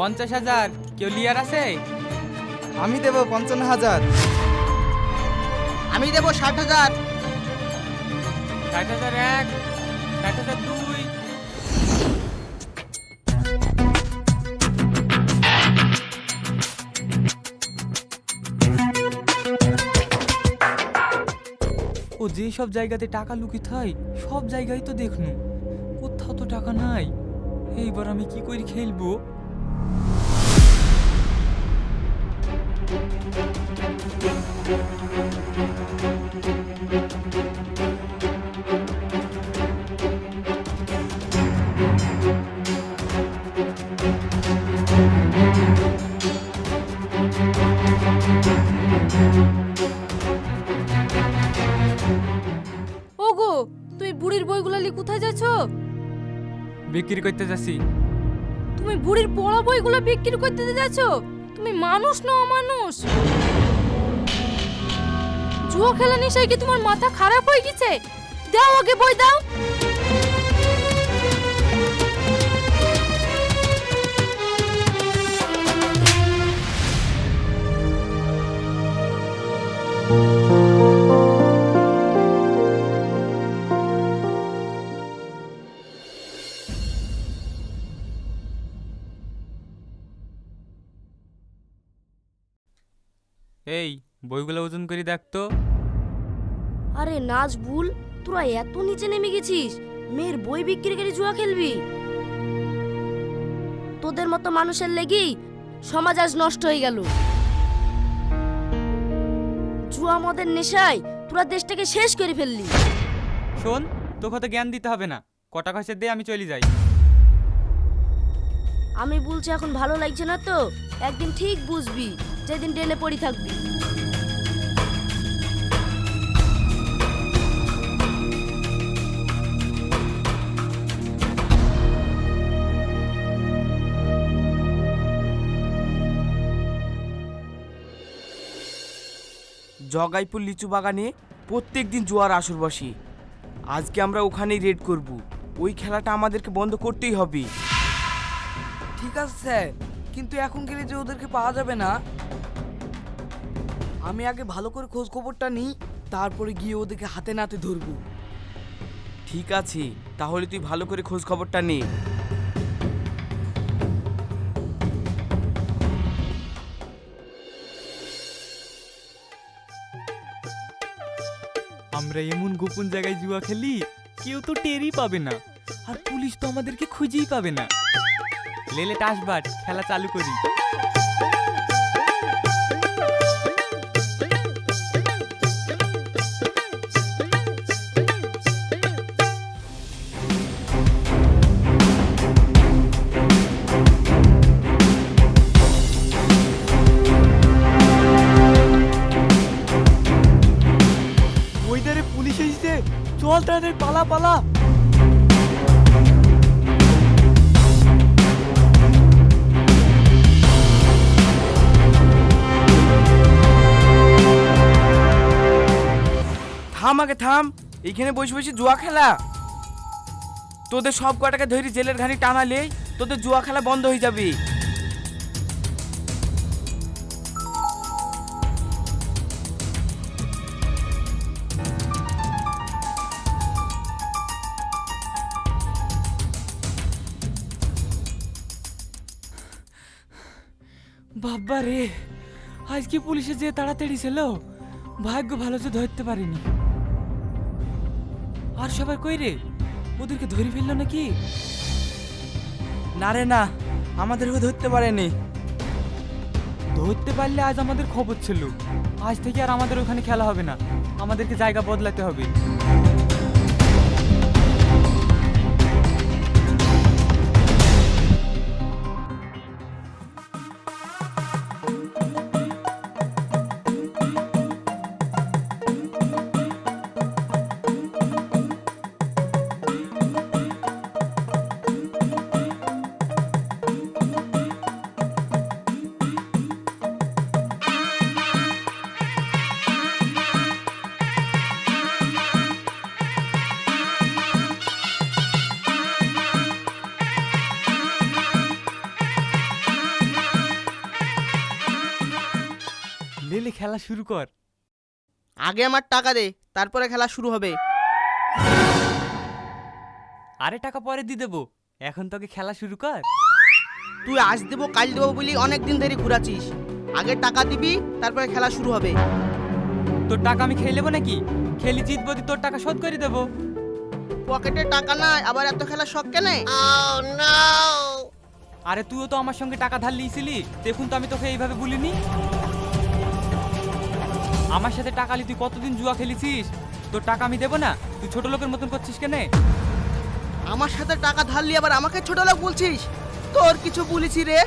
পঞ্চাশ হাজার। কেউ লিয়ার আছে? আমি দেব পঞ্চান্ন হাজার। আমি দেবো ষাট হাজার। ষাট হাজার এক ষাট হাজার দুই। ও যে সব জায়গাতে টাকা লুকিয়ে থাই সব জায়গায় তো দেখনু। কোথাও তো টাকা নাই। এইবার আমি কি করে খেলব? ওগো তুমি বুড়ির বইগুলো নিয়ে কোথায় যাচ্ছ? বিক্রি করতে যাচ্ছি। তুমি বুড়ির পড়া বইগুলো বিক্রি করতে যাচ্ছ? তুমি মানুষ না মানুষ জুয়া খেলা নেশায় কি তোমার মাথা খারাপ হয়ে গেছে? দাও আগে বই দাও। এই বইগুলো ওজন করে দেখ তো আরে নাচ ভুল তোরা এত নিচে নেমে গেছিস মেয়ের বই বিক্রি করে জুয়া খেলবি। তোদের মতো মানুষের লেগেই সমাজ আজ নষ্ট হয়ে গেল। জুয়া মদের নেশায় তোরা দেশটাকে শেষ করে ফেললি। শোন তোকে তো জ্ঞান দিতে হবে না। কটা খসে দে আমি চলে যাই। আমি বলছি এখন ভালো লাগছে না তো একদিন ঠিক বুঝবি যেদিন ডেলে পড়ি থাকবি। জগাইপুর লিচু বাগানে প্রত্যেক দিন জোয়ার আসর বসে। আজকে আমরা ওখানেই রেড করব। ওই খেলাটা আমাদেরকে বন্ধ করতেই হবে। ঠিক আছে স্যার কিন্তু এখন গেলে যে ওদেরকে পাওয়া যাবে না। আমি আগে ভালো করে খোঁজ খবরটা নিই তারপরে গিয়ে ওদেরকে হাতে নাতে ধরবো। ঠিক আছে তাহলে তুই ভালো করে খোঁজ খবরটা নে। আমরা এমন গোপন জায়গায় জুয়া খেলি, কেউ তো টেরই পাবে না। আর পুলিশ তো আমাদেরকে খুঁজেই পাবে না। লেলে টাসবাট খেলা চালু করি। চল তাদের পালা পালা। থাম আগে, থাম। এইখানে বসে বসে জুয়া খেলা। তোদের সব কটাকে ধরি জেলের ঘানি টানালেই তোদের জুয়া খেলা বন্ধ হয়ে যাবে। বাবা রে আজকে পুলিশে যে তাড়াতাড়ি ছিল। ভাগ্য ভালো যে ধরতে পারিনি। আর সবাই কই রে? ওদেরকে ধরে ফেলল নাকি? না রে না আমাদেরকে ধরতে পারেনি। ধরতে পারলে আজ আমাদের খবর ছিল। আজ থেকে আর আমাদের ওখানে খেলা হবে না। আমাদেরকে জায়গা বদলাতে হবে। খেলা শুরু কর। আগে আমার টাকা দে তারপরে খেলা শুরু হবে। আরে টাকা পরে দিয়ে দেবো। এখন তোকে খেলা শুরু কর। তুই আজ দেবো কাল দেবো বলি অনেক দিন ধরে ঘুরাছিস আগে টাকা দিবি তারপরে খেলা শুরু হবে। তোর টাকা আমি খেয়ে নেব নাকি? খেলি জিতবো দি তোর টাকা শোধ করে দেবো। পকেটে টাকা নাই আবার এত খেলা শখ কেনে? আরে তুইও তো আমার সঙ্গে টাকা ধার লিয়েছিলি দেখুন তো আমি তোকে এইভাবে বলিনি। আমার সাথে টাকা লি তুই কতদিন জুয়া খেলেছিস? তোর টাকা আমি দেবো না? তুই ছোট লোকের মতন করছিস কেনে? আমার সাথে টাকা ধার নিয়ে আবার আমাকে ছোট লোক বলছিস? তোর কিছু বলেছি রে।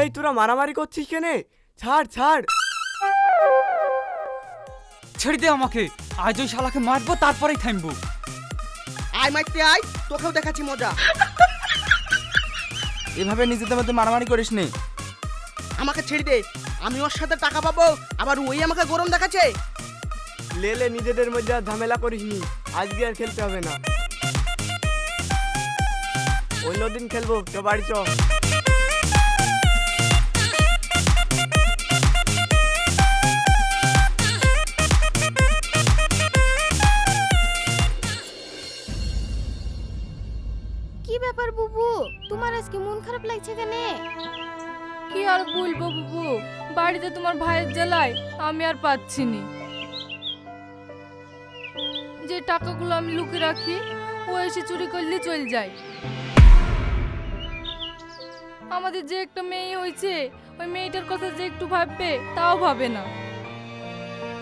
এই তোরা মারামারি করছিস কেনে? ছাড় ছাড়। ছেড়ে দে আমাকে। আজ ওই শালাকে মারবো তারপরেই থামবো। আয় মারতে আয় তোকেও দেখাচ্ছি মজা। এভাবে নিজেদের মধ্যে মারামারি করিস নি। আমাকে ছেড়ে দে। আমি ওর সাথে টাকা পাবো আবার ওই আমাকে গরম দেখাচ্ছে। লেলে নিজেদের মধ্যে আর ঝামেলা করিসনি আজকে আর খেলতে হবে না। অন্যদিন খেলব তো বাড়ি চ ব্যাপার, বুবু? তোমার আজকে মন খারাপ লাগছে কেন? কি আর বলব, বুবু? বাড়িতে তোমার ভাইয়ের জ্বালায় আমি আর পাচ্ছি নি। যে টাকাগুলো আমি লুকিয়ে রাখি, ও এসে চুরি করলে চলে যায়। আমাদের যে একটা মেয়ে হয়েছে, ওই মেয়েটার কথা যে একটু ভাববে, তাও ভাবে না।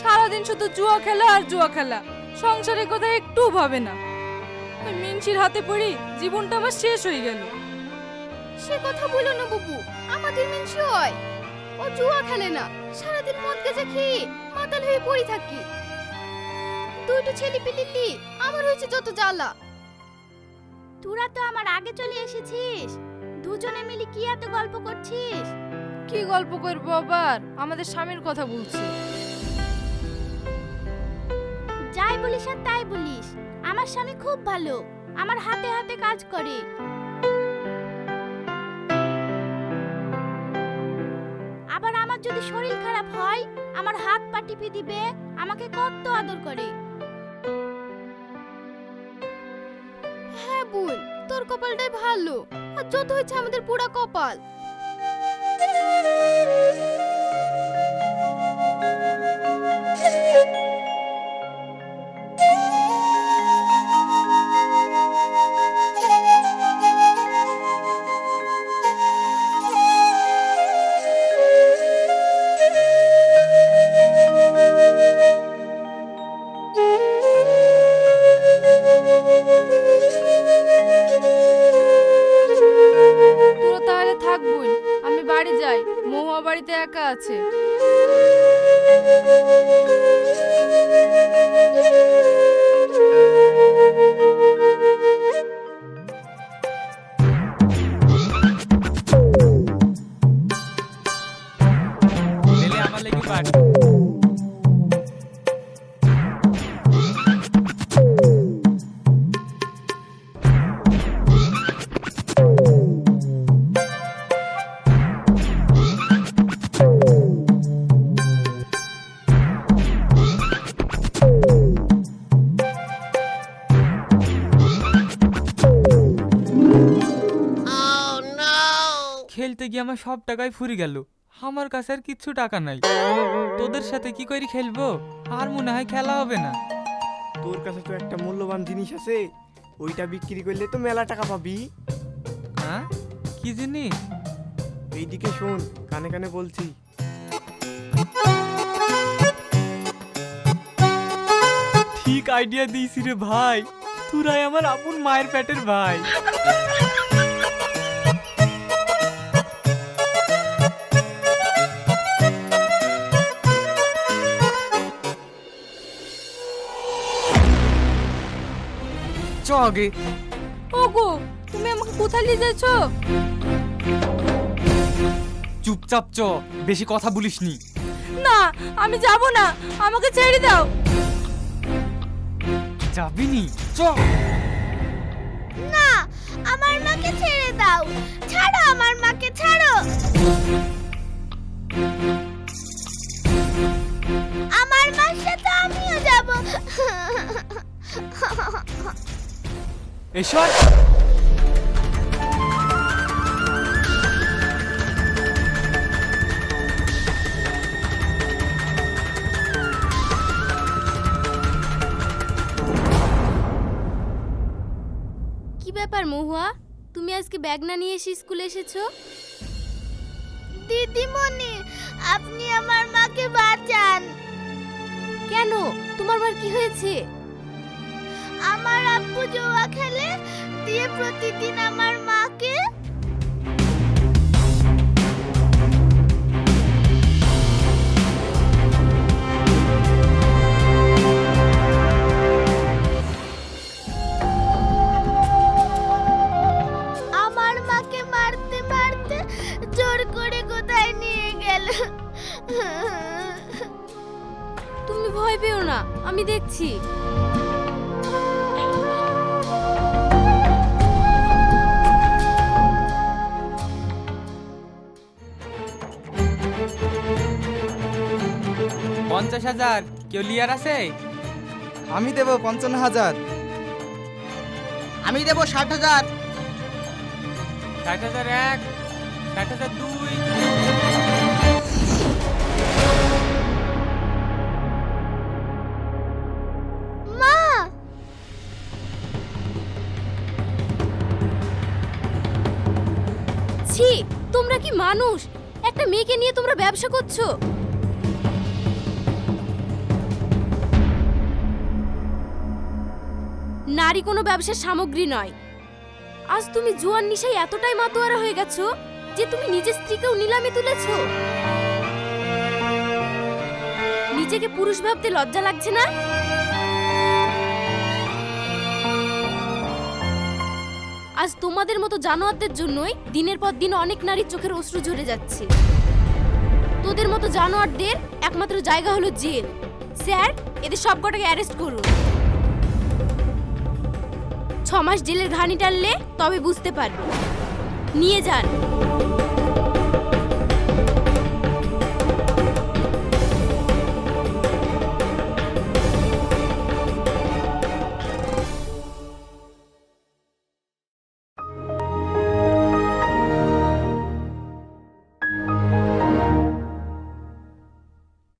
সারাদিন শুধু জুয়া খেলা আর জুয়া খেলা, সংসারের কথা একটুও ভাবে না। ওই মিনসির হাতে পড়ি জীবনটা আমার শেষ হয়ে গেল। সে কথা বলো না বুবু আমাদের মিনসি হয়। ও জুয়া খেলে না সারাদিন মদ গেছে খেয়ে মাতাল হয়ে পড়ে থাকি। দুটো ছেলে পিলিলি আমার হয়েছে যত জ্বালা। তোরা তো আমার আগে চলে এসেছিস। দুজনে মিলে কি এত গল্প করছিস? কি গল্প করব আবার? আমাদের স্বামীর কথা বলছি। যাই বলিস আর তাই বলিস। আমার স্বামী খুব ভালো। আমার হাতে হাতে কাজ করে। আবার আমার যদি শরীর খারাপ হয়, আমার হাত পা টিপে দিবে, আমাকে কত আদর করে। হ্যাঁ বোন, তোর কপালটাই ভালো। আর যত হয়েছে আমাদের পুরা কপাল। গিয়ে আমার সব টাকাই ফুরি গেল। আমার কাছে আর কিচ্ছু টাকা নাই। তোদের সাথে কি করে খেলব? আর মনে হয় খেলা হবে না। তোর কাছে তো একটা মূল্যবান জিনিস আছে। ওইটা বিক্রি করলে তো মেলা টাকা পাবি। হ্যাঁ? কি জিনিস? এইদিকে শোন কানে কানে বলছি। ঠিক আইডিয়া দিয়েছি রে ভাই। তোরাই আমার আপন মায়ের পেটের ভাই। চ আগে? ওগো তুমি আমাকে কোথায় নিয়ে যাচ্ছ? চুপচাপ চ বেশি কথা বলিসনি না। আমি যাব না আমাকে ছেড়ে দাও। যাবি নি? চ। না আমার মাকে ছেড়ে দাও। ছাড়ো আমার মা এসব? কি ব্যাপার মহুয়া? তুমি আজকে ব্যাগ না নিয়ে এসে স্কুলে এসেছ? দিদিমণি আপনি আমার মাকে বাঁচান। কেন? তোমার মার কি হয়েছে? আমার আব্বু জুয়া খেলে দিয়ে প্রতিদিন আমার মাকে পঞ্চাশ হাজার। কেউ লিয়ার আছে? আমি দেবো পঞ্চান্ন হাজার। আমি দেবো ষাট হাজার। ষাট হাজার এক ষাট হাজার দুই। মা! ছি তোমরা কি মানুষ? একটা মেয়েকে নিয়ে তোমরা ব্যবসা করছ? নারী কোনো ব্যবসার সামগ্রী নয়। আজ তুমি জুয়ার নিশায় এতটাই মাতোয়ারা হয়ে গেছো যে তুমি নিজের স্ত্রীকেও নিলামে তুলেছো। নিজেকে পুরুষ ভাবতে লজ্জা লাগছে না? আজ তোমাদের মতো জানোয়ারদের জন্যই দিনের পর দিন অনেক নারীর চোখের অশ্রু ঝরে যাচ্ছে। তোদের মতো জানোয়ারদের একমাত্র জায়গা হলো জেল। স্যার, এদের সবকটাকে অ্যারেস্ট করুন। ছ মাস জেলের ঘানি টানলে তবে বুঝতে পারবে। নিয়ে যান।